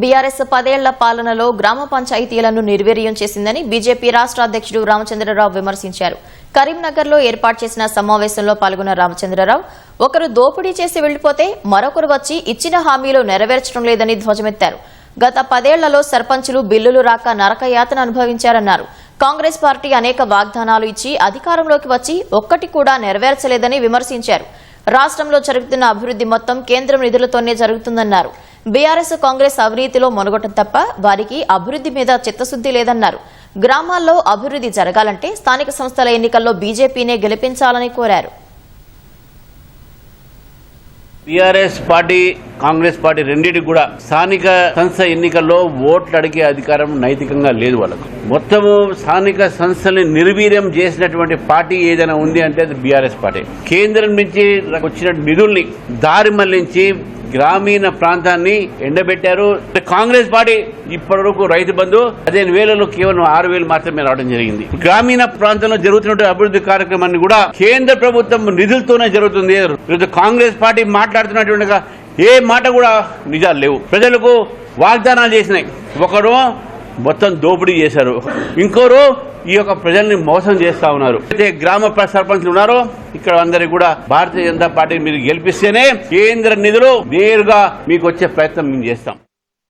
BRS పదేళ్ళ పాలనలో గ్రామ పంచాయతీలను నిర్వీర్యం చేసిందని బీజేపీ రాష్ట్ర అధ్యక్షుడు రామచంద్రరావు విమర్శించారు. కరీంనగర్లో ఏర్పాటు చేసిన సమావేశంలో పాల్గొన్న రామచంద్రరావు ఒకరు దోపిడీ చేసి వెళ్ళిపోతే మరొకరు వచ్చి ఇచ్చిన హామీలు నెరవేర్చడం లేదని ధ్వజమెత్తారు. గత పదేళ్ళలో సర్పంచులు బిల్లులు రాక నరకయాతన అనుభవించారన్నారు. కాంగ్రెస్ పార్టీ అనేక వాగ్దానాలు ఇచ్చి అధికారంలోకి వచ్చి ఒక్కటి కూడా నెరవేర్చలేదని విమర్శించారు. రాష్ట్రంలో జరుగుతున్న అభివృద్ధి మొత్తం కేంద్రం నిధులతోనే జరుగుతుందన్నారు. బీఆర్ఎస్ కాంగ్రెస్ అవినీతిలో మొనగొట్టం తప్ప వారికి అభివృద్ధి మీద చిత్తశుద్ది లేదన్నారు. గ్రామాల్లో అభివృద్ధి జరగాలంటే స్థానిక సంస్థల ఎన్నికల్లో బీజేపీనే గెలిపించాలని కోరారు. టీఆర్ఎస్ పార్టీ కాంగ్రెస్ పార్టీ రెండింటికి కూడా స్థానిక సంస్థ ఎన్నికల్లో ఓట్లు అడిగే అధికారం నైతికంగా లేదు వాళ్ళకు. మొత్తము స్థానిక సంస్థల్ని నిర్వీర్యం చేసినటువంటి పార్టీ ఏదైనా ఉంది అంటే అది బీఆర్ఎస్ పార్టీ. కేంద్రం నుంచి వచ్చిన నిధుల్ని దారి మళ్ళించి గ్రామీణ ప్రాంతాన్ని ఎండబెట్టారు. కాంగ్రెస్ పార్టీ ఇప్పటి వరకు రైతు బంధు పదిహేను వేలలో కేవలం ఆరు వేలు మాత్రమే రావడం జరిగింది. గ్రామీణ ప్రాంతంలో జరుగుతున్న అభివృద్ధి కార్యక్రమాన్ని కూడా కేంద్ర ప్రభుత్వం నిధులతోనే జరుగుతుంది. ఈరోజు కాంగ్రెస్ పార్టీ మాట్లాడుతున్నటువంటి ఏ మాట కూడా నిజాలు లేవు. ప్రజలకు వాగ్దానాలు చేసినాయి. ఒకరు మొత్తం దోపిడీ చేశారు. ఇంకోరు ఈ యొక్క ప్రజల్ని మోసం చేస్తా ఉన్నారు. అయితే గ్రామ ప్ర- సర్పంచ్లు ఉన్నారో ఇక్కడ అందరికి కూడా భారతీయ జనతా పార్టీ మీరు గెలిపిస్తేనే కేంద్ర నిధులు నేరుగా మీకు వచ్చే ప్రయత్నం మేము చేస్తాం.